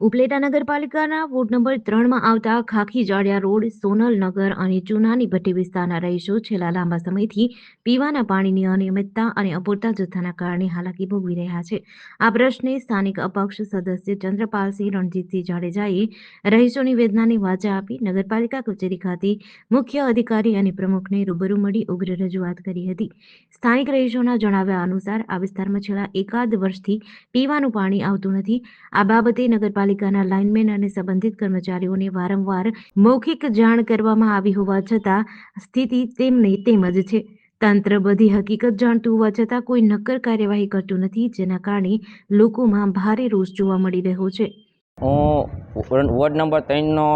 ઉપલેટા નગરપાલિકાના ward number ત્રણમાં આવતા ખાખી જાડિયા રોડ, સોનલ નગર અને ચુનાની ભટ્ટી વિસ્તારના રહીશો છેલ્લા લાંબા સમયથી પીવાના પાણીની અનિયમિતતા અને અપૂરતા જથ્થાના કારણે હાલાકી ભોગવી રહ્યા છે. આ પ્રશ્ને સ્થાનિક અપક્ષ સદસ્ય ચંદ્રપાલસિંહ રણજીતસિંહ જાડેજાએ રહીશોની વેદનાની વાચા આપી નગરપાલિકા કચેરી ખાતે મુખ્ય અધિકારી અને પ્રમુખને રૂબરૂ મળી ઉગ્ર રજૂઆત કરી હતી. સ્થાનિક રહીશોના જણાવ્યા અનુસાર, આ વિસ્તારમાં છેલ્લા એકાદ વર્ષથી પીવાનું પાણી આવતું નથી. આ બાબતે નગરપાલિકાના લાઇનમેન અને સંબંધિત કર્મચારીઓને વારંવાર મૌખિક જાણ કરવામાં આવી હોવા છતાં સ્થિતિ તેમની તેમજ છે. તંત્ર બધી હકીકત જાણતું હોવા છતાં કોઈ નક્કર કાર્યવાહી કરતું નથી, જેના કારણે લોકોમાં ભારે રોષ જોવા મળી રહ્યો છે. હું વોર્ડ નંબર ત્રણનો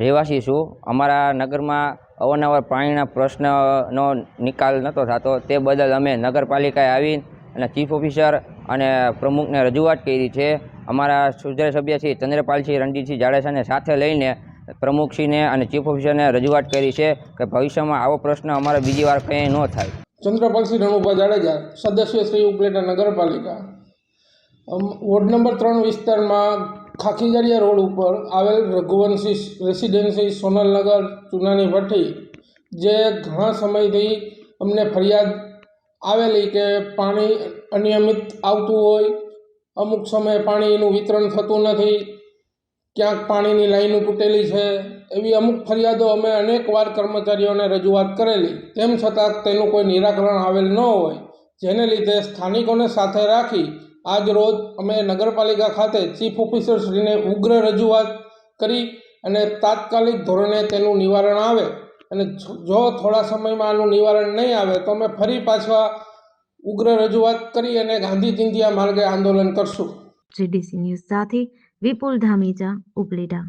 રહેવાસી છું. અમારા નગરમાં અવારનવાર પાણીના પ્રશ્નનો નિકાલ નહોતો થતો. તે બદલ અમે નગરપાલિકાએ આવી અને ચીફ ઓફિસર અને પ્રમુખને રજૂઆત કરી છે. અમારા સુધાર સભ્ય શ્રી ચંદ્રપાલસિંહ રણજીતસિંહ જાડેજાને સાથે લઈને પ્રમુખશ્રીને અને ચીફ ઓફિસરને રજૂઆત કરી છે કે ભવિષ્યમાં આવો પ્રશ્ન અમારે બીજી વાર કંઈ ન થાય. ચંદ્રપાલસિંહ રણુભા જાડેજા, સદસ્ય શ્રી ઉપલેટા નગરપાલિકા. વોર્ડ નંબર ત્રણ વિસ્તારમાં ખાખીજારિયા રોડ ઉપર આવેલ રઘુવંશી રેસિડેન્સી સોનલનગર, ચૂનાની ભઠ્ઠી, જે ઘણા સમયથી અમને ફરિયાદ આવેલી કે પાણી અનિયમિત આવતું હોય અમુક સમયે પાણીનું વિતરણ થતું નથી, ક્યાંક પાણીની લાઈનો તૂટેલી છે. એવી અમુક ફરિયાદો અમે અનેકવાર કર્મચારીઓને રજૂઆત કરેલી. તેમ છતાં તેનું કોઈ નિરાકરણ આવેલ ન હોય. જેને લીધે સ્થાનિકોને સાથે રાખી આજ રોજ અમે નગરપાલિકા ખાતે ચીફ ઓફિસરશ્રીને ઉગ્ર રજૂઆત કરી અને તાત્કાલિક ધોરણે તેનું નિવારણ આવે. અને જો થોડા સમયમાં આનું નિવારણ નહીં આવે, તો અમે ફરી પાછા ઉગ્ર રજૂઆત કરી અને ગાંધી ચિંધ્યા માર્ગે આંદોલન કરશું. જીડીસી ન્યૂઝ સાથે વિપુલ ધામીજા ઉપલેટા.